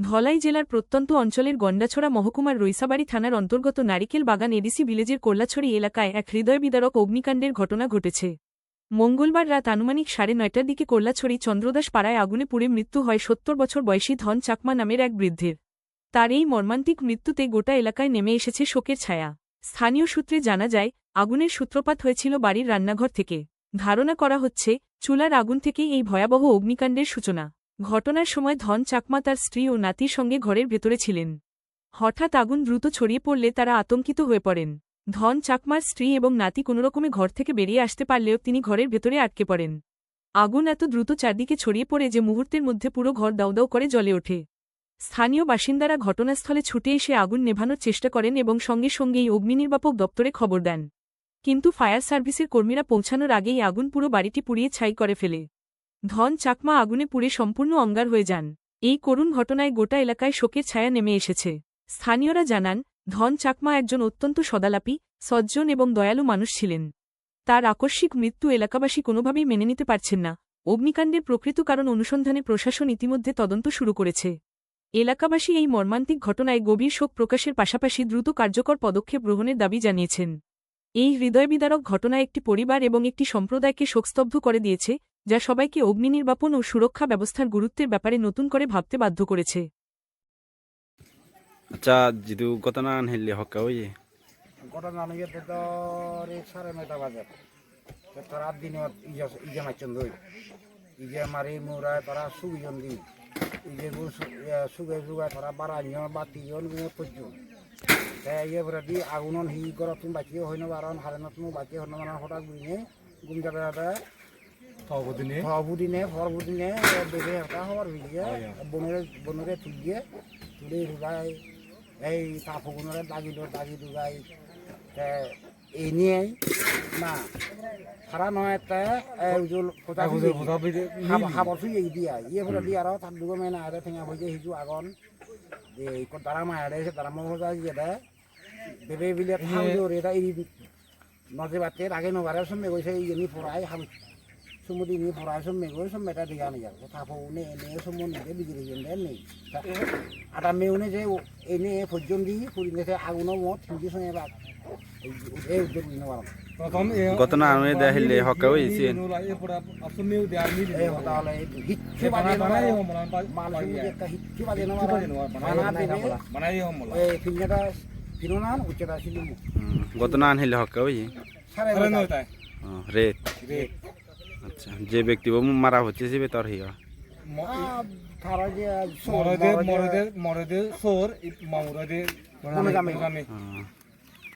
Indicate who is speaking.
Speaker 1: ধলাই জেলার প্রত্যন্ত অঞ্চলের গন্ডাছড়া মহকুমার রইসাবাড়ি থানার অন্তর্গত নারিকেল বাগান এডিসি ভিলেজের কোল্লাছড়ি এলাকায় এক হৃদয়বিদারক অগ্নিকাণ্ডের ঘটনা ঘটেছে। মঙ্গলবার রাত আনুমানিক সাড়ে নয়টার দিকে কোল্লাছড়ি চন্দ্রদাস পাড়ায় আগুনে পুড়ে মৃত্যু হয় সত্তর বছর বয়সী ধন চাকমা নামের এক বৃদ্ধের। তার এই মর্মান্তিক মৃত্যুতে গোটা এলাকায় নেমে এসেছে শোকের ছায়া। স্থানীয় সূত্রে জানা যায়, আগুনের সূত্রপাত হয়েছিল বাড়ির রান্নাঘর থেকে। ধারণা করা হচ্ছে, চুলার আগুন থেকেই এই ভয়াবহ অগ্নিকাণ্ডের সূচনা। ঘটনার সময় ধন চাকমা তার স্ত্রী ও নাতির সঙ্গে ঘরের ভেতরে ছিলেন। হঠাৎ আগুন দ্রুত ছড়িয়ে পড়লে তারা আতঙ্কিত হয়ে পড়েন। ধন চাকমার স্ত্রী এবং নাতি কোনোরকমে ঘর থেকে বেরিয়ে আসতে পারলেও তিনি ঘরের ভেতরে আটকে পড়েন। আগুন এত দ্রুত চারদিকে ছড়িয়ে পড়ে যে মুহূর্তের মধ্যে পুরো ঘর দাউদাউ করে জ্বলে ওঠে। স্থানীয় বাসিন্দারা ঘটনাস্থলে ছুটে এসে আগুন নেভানোর চেষ্টা করেন এবং সঙ্গে সঙ্গেই অগ্নিনির্বাপক দপ্তরে খবর দেন। কিন্তু ফায়ার সার্ভিসের কর্মীরা পৌঁছানোর আগেই আগুন পুরো বাড়িটি পুড়িয়ে ছাই করে ফেলে। ধন চাকমা আগুনে পুড়ে সম্পূর্ণ অঙ্গার হয়ে যান। এই করুণ ঘটনায় গোটা এলাকায় শোকের ছায়া নেমে এসেছে। স্থানীয়রা জানান, ধন চাকমা একজন অত্যন্ত সদালাপী, সজ্জন এবং দয়ালু মানুষ ছিলেন। তার আকস্মিক মৃত্যু এলাকাবাসী কোনোভাবেই মেনে নিতে পারছেন না। অগ্নিকাণ্ডের প্রকৃত কারণ অনুসন্ধানে প্রশাসন ইতিমধ্যে তদন্ত শুরু করেছে। এলাকাবাসী এই মর্মান্তিক ঘটনায় গভীর শোক প্রকাশের পাশাপাশি দ্রুত কার্যকর পদক্ষেপ গ্রহণের দাবি জানিয়েছেন। এই হৃদয়বিদারক ঘটনা একটি পরিবার এবং একটি সম্প্রদায়কে শোকস্তব্ধ করে দিয়েছে যা সবাইকে অগ্নিনির্বাপন ও সুরক্ষা ব্যবস্থার গুরুত্বের ব্যাপারে নতুন করে ভাবতে বাধ্য করেছে।
Speaker 2: আচ্ছা যিটো ঘটনা হেলি হকা ওই
Speaker 3: ঘটনা নিয়ে তো সাড়ে নয়টা বাজে। তো তারা দিনত ইজা মারছেন দই। ইজা মারি মুরায় তারা সুবিজন দি ইজে সুগে সুগায় তারা বারাজন বা তিজন পর্যন্ত ইয়ে দি আগুনন হি করত তুমি বাঁচিয়ে হয় না বারণ হারে না তুমি বাঁচিয়ে হয় না মানে হঠাৎ গুনে গুম যাবে যাবে
Speaker 4: সভাপতিনে
Speaker 3: ফরবুদিনে ফরবুদিনে বেশি একটা হওয়ার ভিজিয়ে বনরে বনরে তুলিয়ে তুলে ঢুকাই এই তাপগুণরে দাগি দাগি ঢুকাই এই নিয়ে না সারা নয় একটা উজল কোথা
Speaker 4: বলে
Speaker 3: হাবর ফুয়ে দিয়া ইয়ে ফলে দিয়ে আরও তার দুগো মেনা আরে ঠেঙা হয়ে হিজু আগন। যে তারা মায়া রে সে তারা মজা দিয়ে দেয় বেবে বিলে থাম জোরে এটা এই নজে বাতে আগে নবারে সময় গৈছে এই জনি ফরাই হাম সমুদি নি ফরাই সময় গৈ সময় এটা দিয়া নিয়া কথা ফৌ নে এনে সময় নিতে বিগিরি যেন দেন নেই আটা মেউনে যে এনে পর্যন্ত দি ফুরিনেছে আগুনো মত ঠিকি সঙ্গে বাদ এই উদ্যোগ নিতে পারো
Speaker 4: প্রথম
Speaker 2: ঘটনা আমি দে হেলি হকা ওই সিন
Speaker 4: এরপরে আসল মেউ দেয়ার মি
Speaker 3: এই হতা হলে হিচ্ছু বাজে
Speaker 4: বানাই বানাই হম
Speaker 3: নমার
Speaker 4: মলান
Speaker 3: মানুষ একটা হিচ্ছু বাজে
Speaker 4: বানাই
Speaker 3: নমার
Speaker 4: বানাই
Speaker 3: বানা দেবে
Speaker 4: বানাই হম মলান
Speaker 3: এই ফিঙ্গাটা ফিরোনান উচ্চতা ছিল
Speaker 2: ঘটনা হেলি হকা ওই
Speaker 3: সাড়ে
Speaker 4: আরে
Speaker 2: আচ্ছা যে ব্যক্তি মারা হচ্ছে সে তার হিয়া
Speaker 3: মরদের
Speaker 4: মরদের মরদে মরদে সোর মামুরদে
Speaker 3: মনোগামী।
Speaker 4: মনোগামী
Speaker 2: আহ,